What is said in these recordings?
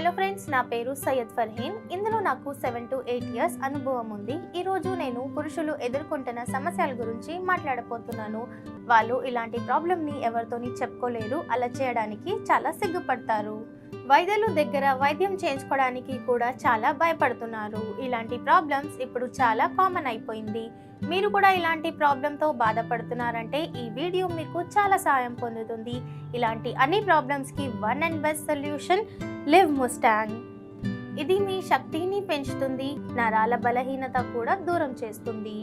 Hello friends నా పేరు సయ్యద్ ఫర్హీన్. ఇందులో నాకు సెవెన్ టు ఎయిట్ ఇయర్స్ అనుభవం ఉంది. ఈరోజు నేను పురుషులు ఎదుర్కొంటున్న సమస్యల గురించి మాట్లాడబోతున్నాను. వాళ్ళు ఇలాంటి ప్రాబ్లమ్ని ఎవరితోని చెప్పుకోలేరు. అలా చేయడానికి చాలా సిగ్గుపడతారు. వైద్యులు దగ్గర వైద్యం చేయించుకోవడానికి కూడా చాలా భయపడుతున్నారు. ఇలాంటి ప్రాబ్లమ్స్ ఇప్పుడు చాలా కామన్ అయిపోయింది. మీరు కూడా ఇలాంటి ప్రాబ్లంతో బాధపడుతున్నారంటే ఈ వీడియో మీకు చాలా సాయం పొందుతుంది. ఇలాంటి అన్ని ప్రాబ్లమ్స్కి one and best solution Liv Mustang ఇది మీ శక్తిని పెంచుతుంది నరాల బలహీనత కూడా దూరం చేస్తుంది.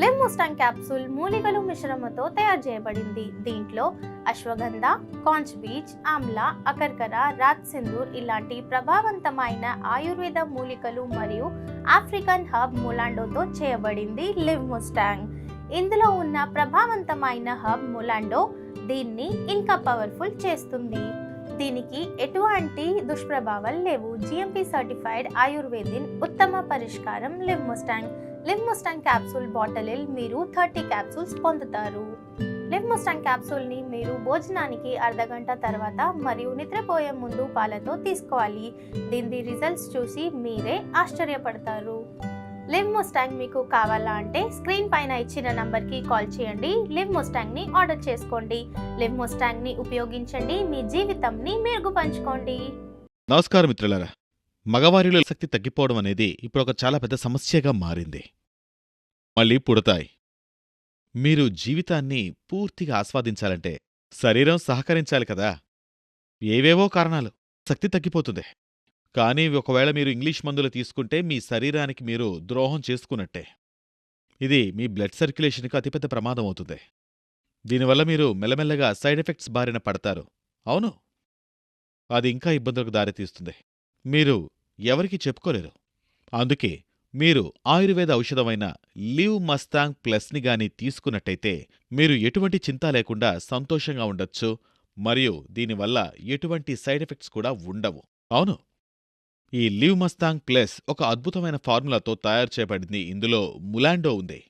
లిమ్మోస్టాంగ్ క్యాప్సూల్ మూలికలు మిశ్రమతో తయారు చేయబడింది. దీంట్లో అశ్వగంధ కాంచ్ బీచ్ ఆమ్లా అకర్కర రాత్ సింధూర్ ఇలాంటి ప్రభావవంతమైన ఆయుర్వేద మూలికలు మరియు ఆఫ్రికన్ హబ్ ములాండోతో చేయబడింది లివ్ ముస్టాంగ్ ఇందులో ఉన్న ప్రభావవంతమైన హబ్ ములాండో దీన్ని ఇంకా పవర్ఫుల్ చేస్తుంది. దీనికి ఎటువంటి దుష్ప్రభావాలు లేవు. జిఎంపి సర్టిఫైడ్ ఆయుర్వేదిన్ ఉత్తమ పరిష్కారం Liv Mustang Liv Mustang capsule bottle మీరు థర్టీ క్యాప్సూల్స్ పొందుతారు. లివ్మోస్టాంగ్ క్యాప్సూల్ని మీరు భోజనానికి అర్ధగంట తర్వాత మరియు నిద్రపోయే ముందు పాలతో తీసుకోవాలి. దీని రిజల్ట్స్ చూసి మీరే ఆశ్చర్యపడతారు. లివ్ ముస్టాంగ్ మీకు కావాలా అంటే స్క్రీన్ పైన ఇచ్చిన నంబర్కి కాల్ చేయండి. లివ్ ముస్టాంగ్ని ఆర్డర్ చేసుకోండి. లివ్ ముస్టాంగ్ని ఉపయోగించండి. మీ జీవితంని మెరుగు పంచుకోండి. నమస్కారం మిత్రులారా. మగవారిలో శక్తి తగ్గిపోవడం అనేది ఇప్పుడు ఒక చాలా పెద్ద సమస్యగా మారింది. మళ్ళీ పుడతాయి. మీరు జీవితాన్ని పూర్తిగా ఆస్వాదించాలంటే శరీరం సహకరించాలి కదా. ఏవేవో కారణాలు. శక్తి తగ్గిపోతుంది. కానీ ఒకవేళ మీరు ఇంగ్లీష్ మందులు తీసుకుంటే మీ శరీరానికి మీరు ద్రోహం చేసుకున్నట్టే. ఇది మీ బ్లడ్ సర్క్యులేషన్కి అతిపెద్ద ప్రమాదం అవుతుంది. దీనివల్ల మీరు మెల్లమెల్లగా సైడ్ ఎఫెక్ట్స్ బారిన పడతారు. అవును. అది ఇంకా ఇబ్బందులకు దారితీస్తుంది. మీరు ఎవరికీ చెప్పుకోలేరు. అందుకే మీరు ఆయుర్వేద ఔషధమైన లివ్ మస్తాంగ్ ప్లస్ని గాని తీసుకున్నట్టయితే మీరు ఎటువంటి చింత లేకుండా సంతోషంగా ఉండొచ్చు మరియు దీనివల్ల ఎటువంటి సైడ్ ఎఫెక్ట్స్ కూడా ఉండవు. అవును. ఈ లివ్ మస్తాంగ్ ప్లస్ ఒక అద్భుతమైన ఫార్ములాతో తయారు చేయబడింది ఇందులో ములాండో ఉంది.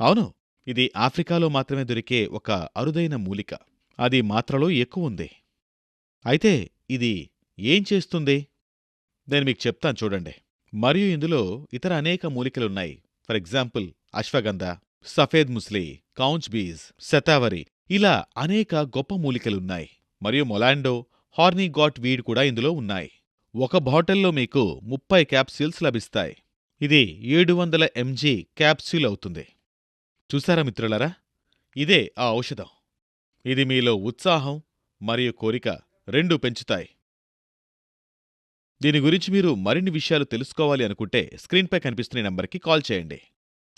అవును ఇది ఆఫ్రికాలో మాత్రమే దొరికే ఒక అరుదైన మూలిక. అది మాత్రలో ఎక్కువ ఉంది. అయితే ఇది ఏం చేస్తుంది? నేను మీకు చెప్తాను చూడండి. మరియు ఇందులో ఇతర అనేక మూలికలున్నాయి. ఫర్ ఎగ్జాంపుల్ అశ్వగంధ సఫేద్ ముస్లి కౌంచ్ బీజ్ శతావరి ఇలా అనేక గొప్ప మూలికలున్నాయి. మరియు మొలాండో హార్నీ గాట్ వీడ్ కూడా ఇందులో ఉన్నాయి. ఒక బాటిల్లో మీకు ముప్పై క్యాప్సూల్స్ లభిస్తాయి. ఇది ఏడు వందల ఎంజీ క్యాప్సూల్ అవుతుంది. చూసారా మిత్రులరా? ఇదే ఆ ఔషధం. ఇది మీలో ఉత్సాహం మరియు కోరిక రెండూ పెంచుతాయి. దీని గురించి మీరు మరిన్ని విషయాలు తెలుసుకోవాలి అనుకుంటే స్క్రీన్పై కనిపిస్తున్న నంబర్కి కాల్ చేయండి.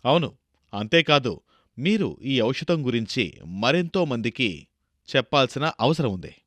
అవును అంతేకాదు మీరు ఈ ఔషధం గురించి మరెంతో మందికి చెప్పాల్సిన అవసరం ఉంది.